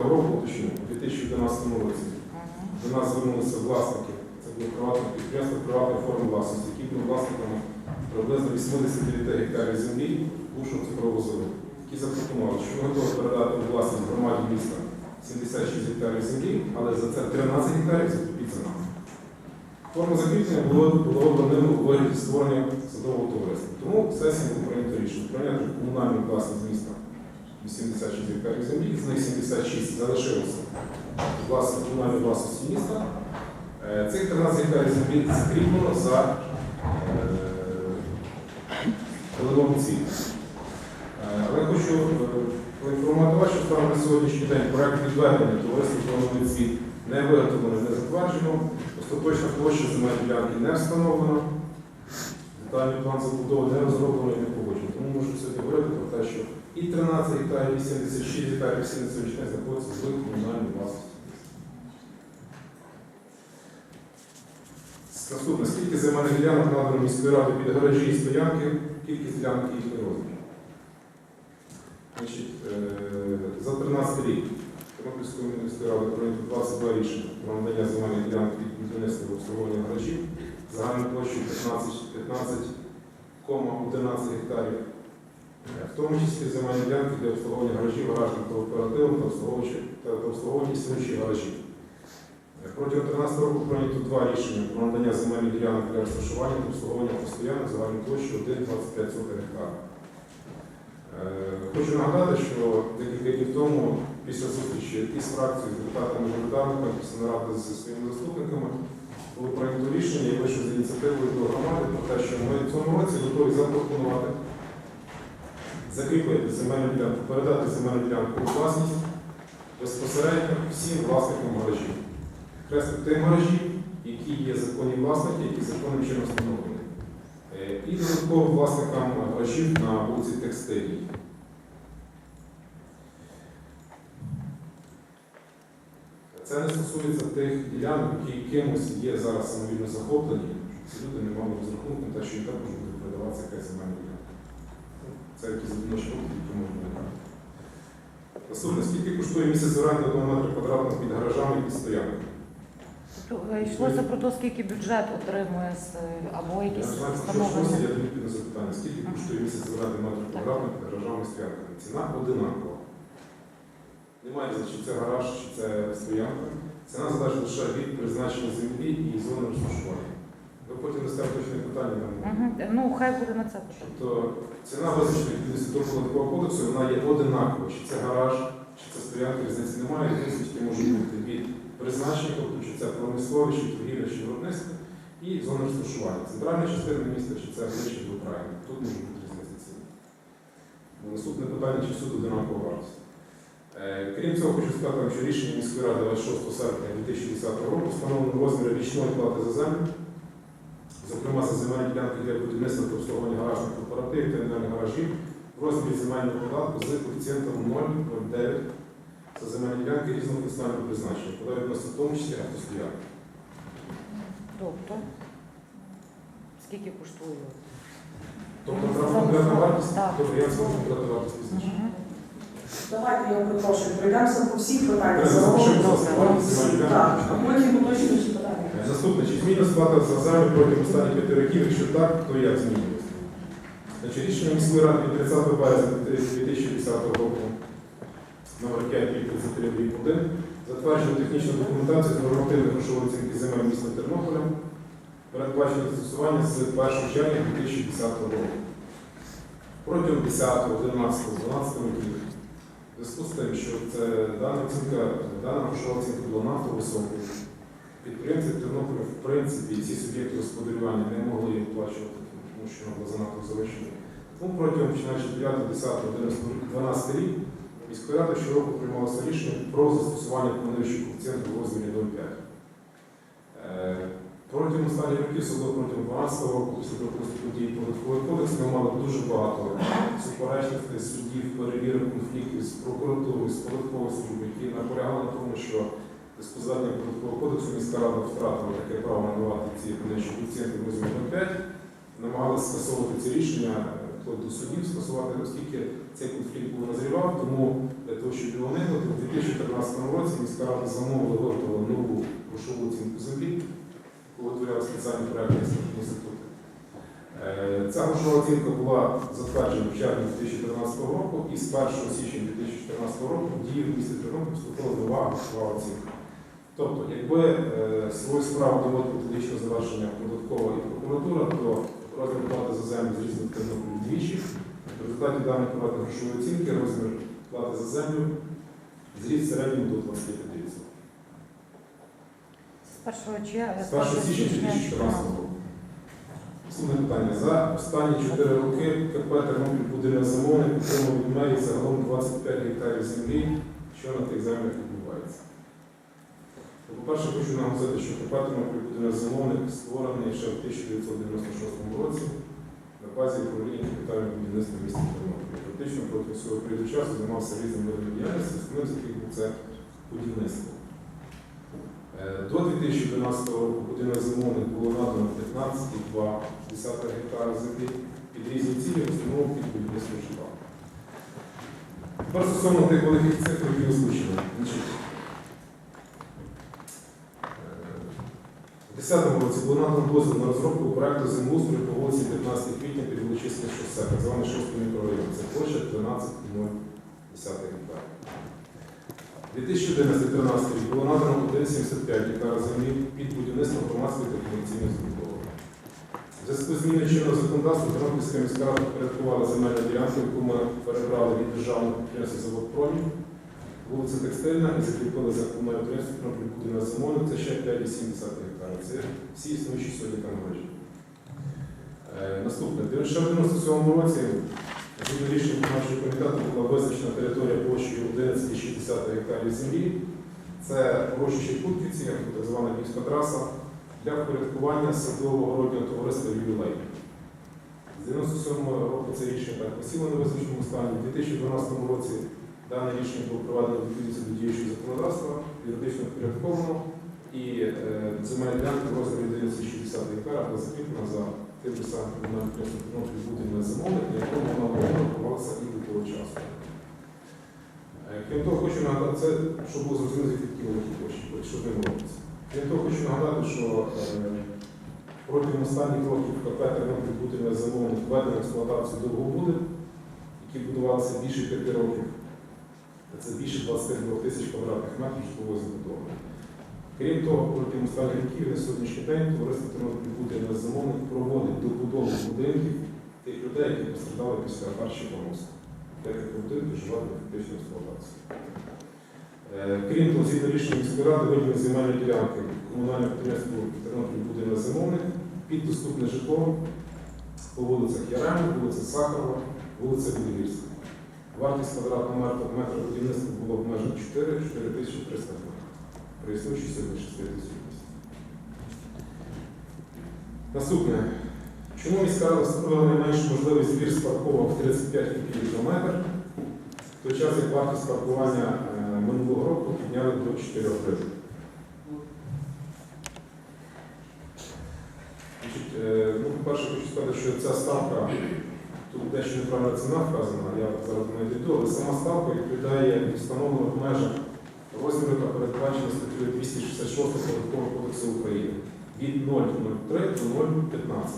року, уточню, у 2011 році до нас звернулися власники, це було приватне підприємство приватної форми власності, які були власниками приблизно 89 гектарів землі бувшого цифрового заводу, які запропонували, що ми готові передати у власність громаді міста 76 гектарів землі, але за це 13 гектарів закупіть за. Форма закріплення було обраним у вигляді створення садового товариства. Тому сесія було прийнято рішення прийняти комунальну власність міста 86 гектарів землі, з них 76 залишилося власне комунальної власності міста. Е, Цих 13 гектарів землі закріплено за половину цвіт. Але я хочу е, поінформувати що станом на сьогоднішній день проект відведення товариства «Половини цвіт не виготовлено, не затверджено, остаточна площа земельної ділянки не встановлена, детальний план забудови не розроблено і не погоджено. Тому можу сьогодні говорити про те, що і 13 гектарів, і 76 гектарів, і 74 знаходяться в комунальній власності. Наступне, скільки земельних ділянок надано міської ради під гаражі і стоянки, кількість ділянок і їхній розмір. Значить, е, за 13 рік Тернопільської міської ради прийнято 22 рішення про надання земельних ділянок під будівництво обслуговування гаражів загальною площею 15, 15,11 гектарів, в тому числі земельні ділянки для обслуговування гаражів, гаражних кооперативів та обслуговування існуючих гаражів. Е, Протягом 13 року прийнято два рішення про надання земельних ділянок для розташування та обслуговування постоянних загальною площею 1,25 гектара. Е, Хочу нагадати, що декілька днів тому, після зустрічі із фракцією, з депутатами-мажоритарниками, після наради зі своїми заступниками, було прийнято рішення і вийшло з ініціативою до громади про те, що ми в цьому році готові запропонувати закріпити земельну ділянку, передати земельну ділянку у власність безпосередньо всім власникам гаражів. Креслити тим гаражі, які є законні власники, які законним чином встановлені. Е, І додатково власникам гаражів на вулиці Текстилій. Це не стосується тих ділянок, які кимось є зараз самовільно захоплені. Ці люди не мали розрахунку на те, що їм також буде передаватися якась земельна ділянка. Це якісь випадки, які можна виникати. Наступне, скільки коштує місяць оренди одного метра квадратного під гаражами і під стоянками? Е, Йшлося про те, скільки бюджет отримує з е, або якісь не знаю, що встановлення. я тобі на запитання. Скільки коштує місяць оренди метр квадратних під гаражами і стоянками? Ціна одинакова. Немає різниці, чи це гараж, чи це стоянка. Ціна залежить лише від призначення землі і зони розташування. Ви потім дасте точне питання. Ну, хай буде на це питання. Тобто ціна визначена відповідності до податкового кодексу, вона є одинакова. Чи це гараж, чи це стоянка, різниці немає. Різниці можуть бути від призначення, тобто чи це промислове, чи торгівля, чи виробництво, і зона розташування. Центральна частина міста, чи це ближче до краю. Тут може бути різниця ціни. Наступне питання, чи суд одинакова вартість. Е, Крім цього, хочу сказати, що рішення міської ради 26 серпня 2010 року встановлено розмір річної плати за землю, зокрема за земельні ділянки для будівництва та обслуговування гаражних кооперативів та індивідуальних гаражів в розмірі земельного податку з коефіцієнтом 0,09 за земельні ділянки різного функціонального призначення, куди відноситься в тому числі автостоянки. Тобто, скільки коштує? Тобто конкретна вартість, Так. добре, я скажу конкретну вартість пізніше. Мгм. Давайте я перепрошую, пройдемося по всіх питаннях. Добре, загалом. запишемо, будь ласка, вартість земельної Так, а потім уточнюючі питання. Е, чи змінна сплата за землю протягом останніх п'яти років, якщо так, то як змінилося? Рішення міської ради від 30 березня 2010 року номер 5 33 затверджено технічну документацію з нормативної грошової оцінки земель міста Тернополя, передбачено застосування з 1 червня 2010 року. Протягом 10, 11, 12 років в зв'язку з тим, що це дана оцінка, дана грошова оцінка була надто високою, Підприємці Тернополя, в принципі, ці суб'єкти господарювання не могли її оплачувати, тому що вона була занадто завищена. Тому протягом починаючи 9, 10, 11, 12 рік міської ради щороку приймалося рішення про застосування плануючих коефіцієнтів в розмірі 0,5. Е, Протягом останніх років, особливо протягом 12 року, після допусту подій податковий кодекс, ми мали дуже багато суперечностей, судів, перевірок, конфліктів з прокуратурою, з податковою службою, які наполягали на тому, що Безпосередньо податкового кодексу міська рада втратила таке право надавати ці економічні коефіцієнти в розмірі 0,5. Намагалися скасовувати ці рішення, до судів скасувати, оскільки цей конфлікт був назрівав, тому для того, щоб його уникнути, у 2014 році міська рада замовила виготовила нову грошову оцінку землі, яку виготовляли спеціальні проєктні інститути. Е, Ця грошова оцінка була затверджена в червні 2013 року і з 1 січня 2014 року в дію в місті Тернопіль вступила нова грошова оцінка. Тобто, якби е, свою справу доводить публічне завершення податкова і прокуратура, то розмір плати за землю Тернопіль вдвічі. В результаті даної приватної грошової оцінки розмір плати за землю зріс середньому до 25%. З 1 червня, З 1 січня 2014 року. Наступне питання. За останні 4 роки КП Тернопіль будинок замовник отримав від мерії загалом 25 гектарів землі, що на тих землях відбувається. По-перше, хочу наголосити, що Тернопіль будинок замовник створений ще в 1996 році на базі управління капітального будівництва міста Тернопіль. Фактично проти всього періоду часу займався різними видами діяльності, основним з яких був це будівництво. Е, До 2012 року будинок замовник було надано 15,2 гектара землі під різні цілі, в основному під будівництво житла. Тепер стосовно тих великих цифр, які озвучені. 2010 році було надано дозвіл на розробку проекту землеустрою по вулиці 15 квітня під Волочиське шосе, так званий 6 мікрорайон. Це площа 13,0 гектарів. 2011-2013 рік було надано 1,75 гектара землі під будівництво громадської та комерційної забудови. В зв'язку з зміною чинного законодавства Тернопільська міська рада порядкувала земельну ділянку, яку ми перебрали від державного підприємства завод «Промінь», вулиця Текстильна і закріпили за комунальне підприємство Тернопіль будинок замовник, це ще 5,7 гектара. Це всі існуючі сьогодні мережі. Наступне. В 97 році Згідно рішення виконавчого комітету була визначена територія площею 11,6 гектарів землі. Це урочище Кутківці, так звана Львівська траса, для впорядкування садово-городнього товариства «Ювілей». З 97 року це рішення так посіло на визначеному стані. У 2012 році дане рішення було проведено відповідно до діючого законодавства, юридично впорядковано, і земельна ділянка в розмірі 11,6 гектара була закріплена за тим же самим комунальним підприємством буде на замовник, на якому вона рахувалася і до того часу. Е, Крім того, хочу нагадати, це, щоб було зрозуміло, які великі площі, що ним робиться. Крім того, хочу нагадати, що е, протягом останніх років КП Тернопіль буде на замовник введено експлуатацію довгобуди, які будувалися більше 5 років. Це більше 22 тисяч квадратних метрів житлової забудови. Крім того, протягом останніх років на сьогоднішній день товариство Тернопіль на замовник проводить добудову будинків тих людей, які постраждали після першого поносу. Декілька будинків вживати фактично експлуатацію. Е, Крім того, згідно рішення міської ради, виділені земельні ділянки комунальне підприємство Тернопіль буде на замовник під доступне житло по вулицях Ярему, вулиця Сахарова, вулиця Будівільська. Вартість квадратного метра будівництва було в межах 4 4300 гривень існуючій сьогодні 6. Наступне. Чому міська рада встановила найменшу можливість збір в 35 копійок на метр, в той час як вартість паркування е, минулого року підняли до 4 гривень. Е, ну, по-перше, хочу сказати, що ця ставка, тут дещо неправильна ціна вказана, я зараз не йду, але сама ставка відповідає встановлених межах розміру, яка передбачена статтею 266 Податкового кодексу України від 0,03 до 0,15.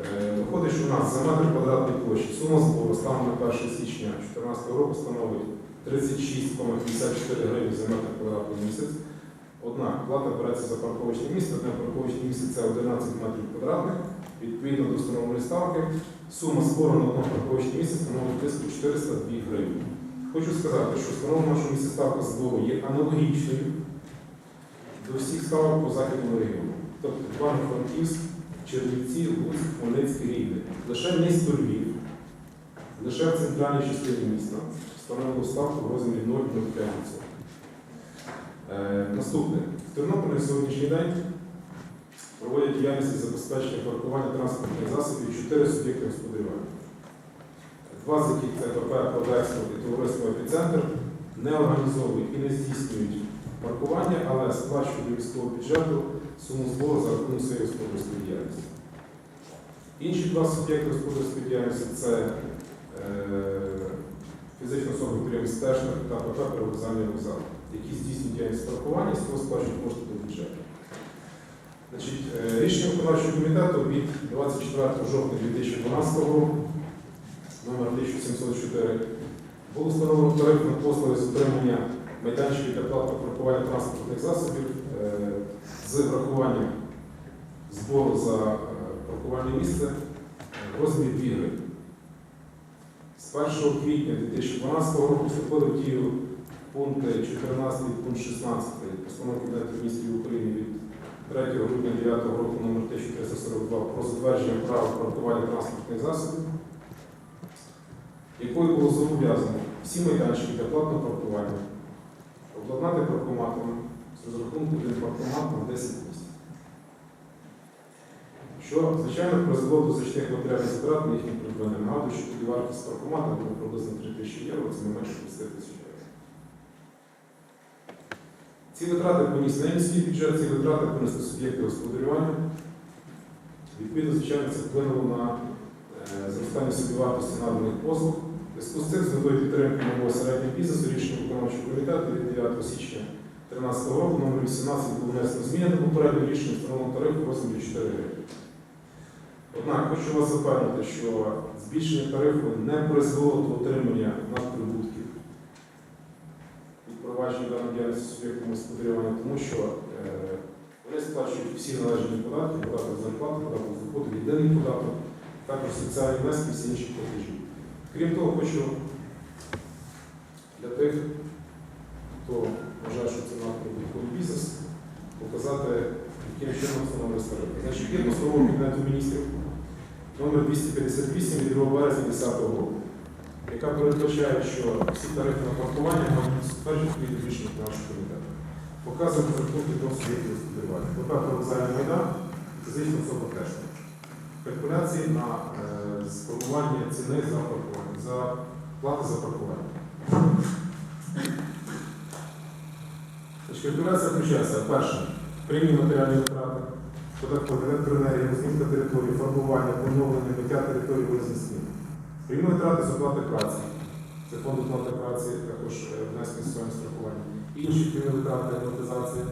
Е, Виходить, що у нас за метр квадратної площі сума збору станом на 1 січня 2014 року становить 36,54 гривень за метр квадратний місяць. Однак плата береться за парковочне місце, одне парковочне місце це 11 метрів квадратних. Відповідно до встановленої ставки, сума збору на одне парковочне місце становить близько 402 гривень. Хочу сказати, що встановлена місце ставка збору є аналогічною до всіх ставок по західному регіону. Тобто Івано-Франківськ, Чернівці, Луцьк, Хмельницький, Рівне. Лише місто Львів, лише в центральній частині міста встановило ставку в розмірі 0,05%. Е, наступне. В Тернополі на сьогоднішній день проводять діяльність забезпечення паркування транспортних засобів 4 суб'єкти господарювання. Два з яких це ПП «Продекспорт» і товариство «Епіцентр» не організовують і не здійснюють паркування, але сплачують військового бюджету суму збору за рахунок своєї господарської діяльності. Інші два суб'єкти господарської діяльності це е, фізичної особи підприємств Стежник та ПП «Привокзальний вокзал», які здійснюють діяльність паркування, з того сплачують кошти до бюджету. Значить, е, рішення виконавчого комітету від 24 жовтня 2012 року, номер 1704, було встановлено тариф на послуги з утримання майданчиків та платного паркування транспортних засобів е, з врахуванням збору за е, паркувальне місце е, в розмірі 2 гривні. З 1 квітня 2012 року вступили в дію пункти 14 і пункт 16 постанови Кабінету міністрів України від 3 грудня 9 року номер 1342 про затвердження права паркування транспортних засобів, якою було зобов'язано всі майданчики для платного паркування обладнати паркоматами з розрахунку один паркомат на 10 місць. Що, звичайно, призвело до значних матеріальних затрат на їхнє придбання. Нагадую, що тоді вартість паркомата була приблизно 3 тисячі євро, це не менше 50 тисяч євро. Ці витрати поніс не міський бюджет, ці витрати понесли суб'єкти господарювання. Відповідно, звичайно, це вплинуло на е, зростання собівартості наданих послуг. Зв'язку з цим з метою підтримки малого середнього бізнесу рішення виконавчого комітету від 9 січня 2013 року номер 18 було внесено зміни до попереднього рішення встановлено тариф у розмірі 4 гривні. Однак хочу вас запевнити, що збільшення тарифу не призвело до отримання надприбутків від провадження даної діяльності суб'єктами господарювання, тому що е, вони сплачують всі належні податки, податок зарплати, податок доходу, єдиний податок, також соціальні внески всі інші платежі. Крім того, хочу для тих, хто вважає, що це надприбутковий бізнес, показати, яким чином встановлює тарифи. Значить, є постанова Кабінету міністрів номер 258 від 2 березня 2010 року, яка передбачає, що всі тарифи на паркування мають затверджені від рішення нашого комітету. Показуємо рахунки до суб'єктів господарювання. ПП «Привокзальний майдан» фізична особа теж. Калькуляції на е, сформування ціни за паркування, за плати за паркування. Калькуляція включається перше, прямі матеріальні витрати, податкові електроенергія, розмітка території, формування, поновлення, миття території змін. Прямі витрати з оплати праці. Це фонд оплати праці, також е, внески соціальне страхування. Інші прямі витрати, амортизація,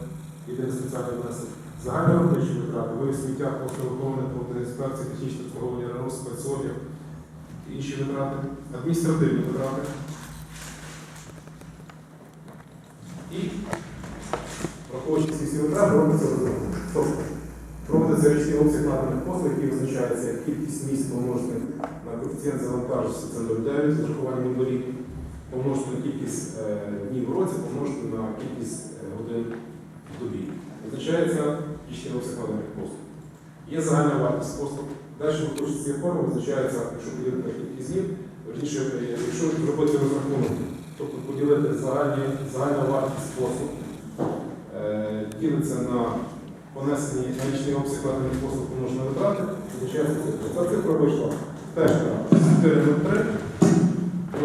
єдиний соціальний внесок. Загальні робочі витрати, виїзд сміття, послуговування, проводити інспекції, технічне обслуговування РНО, спецобіг, інші витрати, адміністративні витрати. І враховуючи ці всі витрати, робиться розрахунок. Тобто, проводиться річний обсяг наданих послуг, який визначається як кількість місць помножених на коефіцієнт завантаженості, це 0,9 з урахуванням інвалідів, помножити на кількість е, днів в році, помножити на кількість е, годин в добі. Визначається обсяг наданих послуг. Є загальна вартість послуг. Далі виходить цієї форми, визначається, якщо поділити кількість днів, верніше, е, якщо зробити розрахунок, тобто поділити загальні, загальна вартість послуг, е, ділиться на понесені на річний обсяг наданих послуг помножено на витрати, визначається. Ця цифра вийшла теж на 4,03,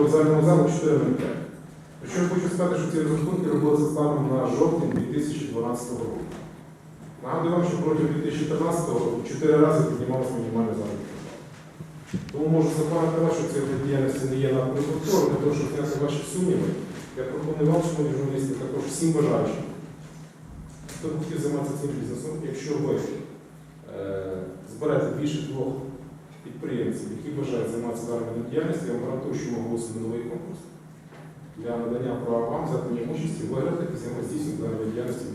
в загальному залу 4,05. Що я хочу сказати, що ці розрахунки робилися станом на жовтень 2012 року. Нагадую вам, що протягом 2014 року чотири рази піднімалася мінімальна заробітна плата. Тому можу запевнити що ця вид діяльності не є на надприбутковою, для того, щоб зняти ваші сумніви. Я пропоную вам, шановні журналісти, також всім бажаючим, хто б хотів займатися цим бізнесом, якщо ви е, зберете більше двох підприємців, які бажають займатися даною діяльністю, я вам гарантую, що ми оголосимо новий конкурс для надання права вам за участі вигляди і взаємодійством даної діяльності.